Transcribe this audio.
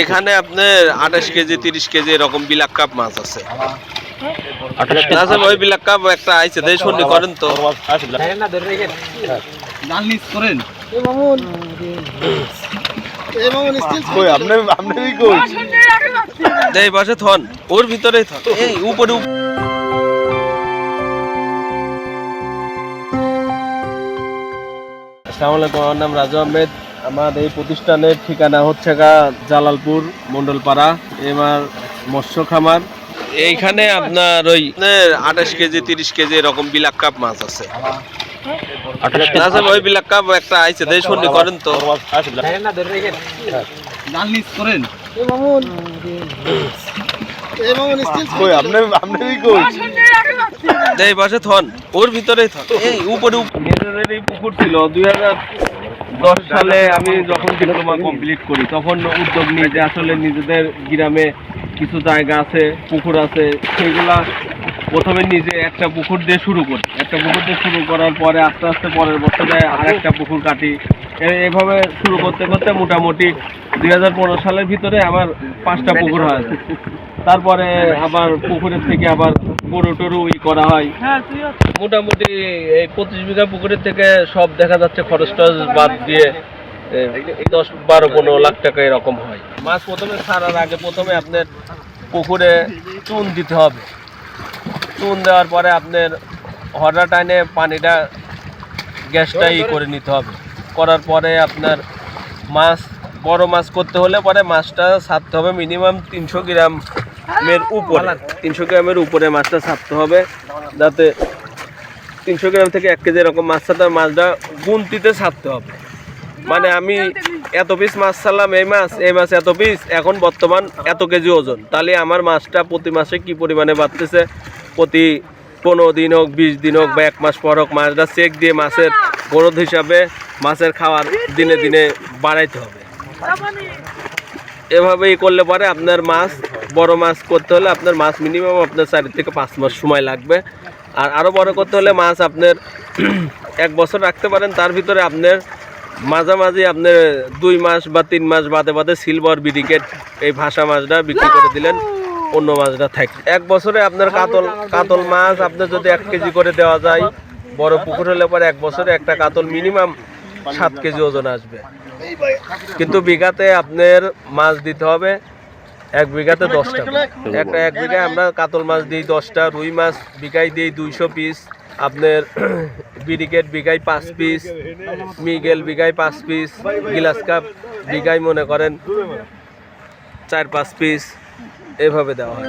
এখানে আপনার আঠাশ কেজি তিরিশ কেজি এরকম বিলাক কাপ মাছ আছে। আচ্ছা ওই বিলাক কাপ একটা আইছে দেই শুনি করেন তো। কই আপনি আপনি কই? দেই পাশে থন ওর ভিতরেই থন। এই উপরে উপ- আসসালামু আলাইকুম আমার নাম রাজু আহমেদ। আমার এই প্রতিষ্ঠানের ঠিকানা হচ্ছে গা জালালপুর মন্ডলপাড়া এবার মৎস্য খামার। এইখানে আপনার ওই আঠাশ কেজি তিরিশ কেজি এরকম বিলাক কাপ মাছ আছে। ওই বিলাক কাপ একটা আইছে দেই শুনি করেন তো। কই আপনি আপনি কই? দেই পাশে থন ওর ভিতরেই থন। এই উপরে উপ- নিজেদের এই পুকুর ছিল দুই হাজার দশ সালে আমি যখন ডিপ্লোমা কমপ্লিট করি, তখন উদ্যোগ নিয়ে যে আসলে নিজেদের গ্রামে কিছু জায়গা আছে, পুকুর আছে সেগুলা প্রথমে নিজে একটা পুকুর দিয়ে শুরু করি। একটা পুকুর দিয়ে শুরু করার পরে আস্তে আস্তে পরের বছরে আরেকটা পুকুর কাটি। এভাবে শুরু করতে করতে মোটামুটি দুই হাজার পনেরো সালের ভিতরে আমার পাঁচটা পুকুর হয় তারপরে আবার পুকুরের থেকে আবার গরু টরু ই করা হয়। মোটামুটি এই পঁচিশ বিঘা পুকুরের থেকে সব দেখা যাচ্ছে খরচ টরচ বাদ দিয়ে দশ বারো পনেরো লাখ টাকা এরকম হয়। মাছ প্রথমে ছাড়ার আগে প্রথমে আপনার পুকুরে চুন দিতে হবে। চুন দেওয়ার পরে আপনার হররা টাইনে পানিটা গ্যাসটা ই করে নিতে হবে। করার পরে আপনার মাছ বড় মাছ করতে হলে পরে মাছটা ছাড়তে হবে মিনিমাম তিনশো গ্রামের উপরে। তিনশো গ্রামের উপরে মাছটা ছাড়তে হবে যাতে তিনশো গ্রাম থেকে এক কেজি এরকম মাছ ছাড়তে মাছটা গুনতিতে ছাড়তে হবে। মানে আমি এত পিস মাছ ছাড়লাম এই মাছ এই মাছ এত পিস এখন বর্তমান এত কেজি ওজন। তাহলে আমার মাছটা প্রতি মাসে কি পরিমাণে বাড়তেছে? প্রতি পনেরো দিন হোক বিশ দিন হোক বা এক মাস পর হোক মাছটা চেক দিয়ে মাছের গ্রোথ হিসাবে মাছের খাওয়ার দিনে দিনে বাড়াইতে হবে। এভাবেই করলে পরে আপনার মাছ, বড় মাছ করতে হলে আপনার মাছ মিনিমাম আপনার চারি থেকে পাঁচ মাস সময় লাগবে। আর আরও বড় করতে হলে মাছ আপনার এক বছর রাখতে পারেন। তার ভিতরে আপনার মাঝামাঝি আপনার দুই মাস বা তিন মাস বাদে বাদে সিলভার বিডিকেট এই ভাষা মাছটা বিক্রি করে দিলেন। অন্য মাছটা থাকে। এক বছরে আপনার কাতল কাতল মাছ আপনার যদি এক কেজি করে দেওয়া যায়, বড় পুকুর হলে পরে এক বছরে একটা কাতল মিনিমাম সাত কেজি ওজন আসবে। কিন্তু বিঘাতে আপনার মাছ দিতে হবে এক বিঘাতে দশটা। একটা এক বিঘায় আমরা কাতল মাছ দিই দশটা রুই মাছ বিঘায় দিই দুইশো পিস আপনার বিরিকেট বিঘায় পাঁচ পিস মিগেল বিঘায় পাঁচ পিস গিলাস কাপ বিঘায় মনে করেন চার পাঁচ পিস এভাবে দেওয়া হয়।